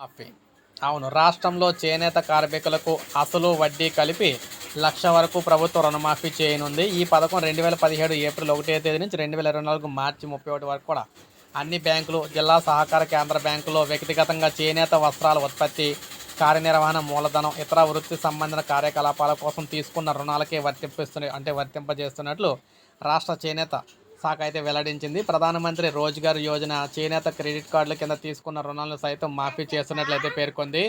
మాఫీ. అవును రాష్ట్రంలో చేనేత కార్మికులకు అసలు వడ్డీ కలిపి లక్ష వరకు ప్రభుత్వం రుణమాఫీ చేయనుంది. ఈ పథకం రెండు వేల పదిహేడు ఏప్రిల్ ఒకటో తేదీ నుంచి రెండు వేల ఇరవై నాలుగు మార్చి ముప్పై ఒకటి వరకు కూడా అన్ని బ్యాంకులు జిల్లా సహకార కేంద్ర బ్యాంకులో వ్యక్తిగతంగా చేనేత వస్త్రాల ఉత్పత్తి కార్యనిర్వహణ మూలధనం ఇతర వృత్తి సంబంధిత కార్యకలాపాల కోసం తీసుకున్న రుణాలకే వర్తింపిస్తున్న అంటే వర్తింపజేస్తున్నట్లు రాష్ట్ర చేనేత శాఖ అయితే వెల్లడించింది. ప్రధానమంత్రి రోజ్గార్ యోజన చేనేత క్రెడిట్ కార్డుల కింద తీసుకున్న రుణాలను సైతం మాఫీ చేస్తున్నట్లయితే పేర్కొంది.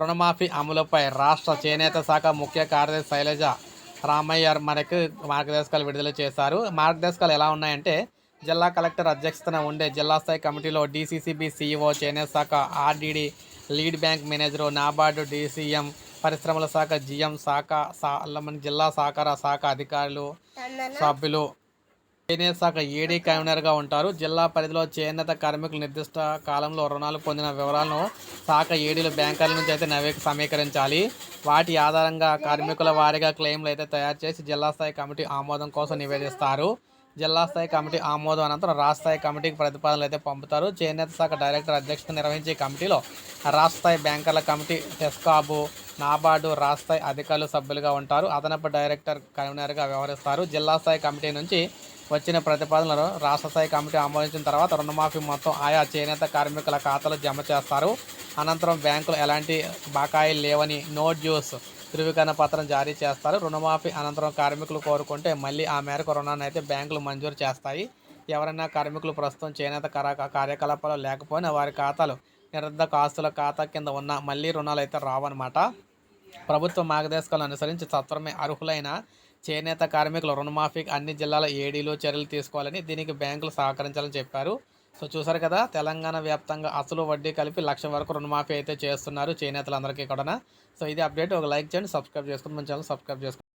రుణమాఫీ అమలుపై రాష్ట్ర చేనేత శాఖ ముఖ్య కార్యదర్శి శైలజ రామయ్య మనకు మార్గదర్శకాలు విడుదల చేశారు. మార్గదర్శకాలు ఎలా ఉన్నాయంటే జిల్లా కలెక్టర్ అధ్యక్షతన ఉండే జిల్లా స్థాయి కమిటీలో డీసీసీబీ సీఈఓ చేనేత శాఖ RDD lead bank manager NABARD DCM పరిశ్రమల శాఖ జిఎం శాఖ జిల్లా సహకార శాఖ అధికారులు సభ్యులు చేనేత శాఖ ఏడీ కన్వీనర్గా ఉంటారు. జిల్లా పరిధిలో చేనేత కార్మికులు నిర్దిష్ట కాలంలో రుణాలు పొందిన వివరాలను శాఖ ఏడీలు బ్యాంకర్ల నుంచి అయితే నవీ సమీకరించాలి. వాటి ఆధారంగా కార్మికుల వారీగా క్లెయిమ్లు అయితే తయారు చేసి జిల్లా స్థాయి కమిటీ ఆమోదం కోసం నివేదిస్తారు. జిల్లా స్థాయి కమిటీ ఆమోదం అనంతరం రాష్ట్ర స్థాయి కమిటీకి ప్రతిపాదనలు అయితే పంపుతారు. చేనేత శాఖ డైరెక్టర్ అధ్యక్షత నిర్వహించే కమిటీలో రాష్ట్ర స్థాయి బ్యాంకర్ల కమిటీ టెస్కాబు నాబార్డు రాష్ట్ర స్థాయి అధికారులు సభ్యులుగా ఉంటారు. అదనపు డైరెక్టర్ కన్వీనర్గా వ్యవహరిస్తారు. జిల్లా స్థాయి కమిటీ నుంచి వచ్చిన ప్రతిపాదనలను రాష్ట్ర స్థాయి కమిటీ ఆమోదించిన తర్వాత రుణమాఫీ మొత్తం ఆయా చేనేత కార్మికుల ఖాతాలో జమ చేస్తారు. అనంతరం బ్యాంకులు ఎలాంటి బకాయిలు లేవని నో డ్యూస్ ధృవీకరణ పత్రం జారీ చేస్తారు. రుణమాఫీ అనంతరం కార్మికులు కోరుకుంటే మళ్ళీ ఆ మేరకు రుణాన్ని అయితే బ్యాంకులు మంజూరు చేస్తాయి. ఎవరైనా కార్మికులు ప్రస్తుతం చేనేత కార్యకలాపాలు లేకపోయినా వారి ఖాతాలు నిరర్ధక ఆస్తుల ఖాతా కింద ఉన్న మళ్ళీ రుణాలు అయితే రావన్నమాట. ప్రభుత్వ మార్గదర్శకాలను అనుసరించి సత్వరమే అర్హులైన చేనేత కార్మికుల రుణమాఫీకి అన్ని జిల్లాల ఏడీలు చర్యలు తీసుకోవాలని దీనికి బ్యాంకులు సహకరించాలని చెప్పారు. సో చూసారు కదా తెలంగాణ వ్యాప్తంగా అసలు వడ్డీ కలిపి లక్ష వరకు రుణమాఫీ అయితే చేస్తున్నారు చేనేతలందరికీ కూడా సో ఇది అప్డేట్. ఒక లైక్ చేయండి సబ్స్క్రైబ్ చేసుకుని మన ఛానల్ సబ్స్క్రైబ్ చేసుకోండి.